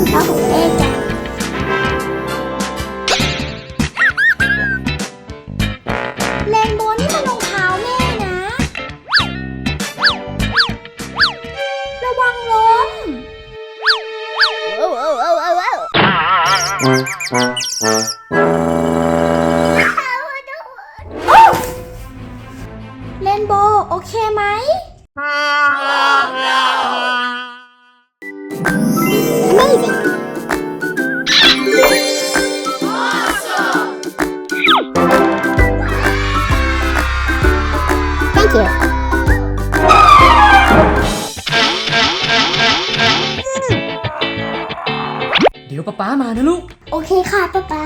อุ้ยชอบรองเท้าของแม่จังเรนโบว์นี่มันรองเท้าแม่นะ ระวังล้มว้าวว้าวว้าวว้าวเรนโบว์โอเคไหม Thank you. เดี๋ยวป๊าป๊ามานะลูก โอเคค่ะป๊าป๊า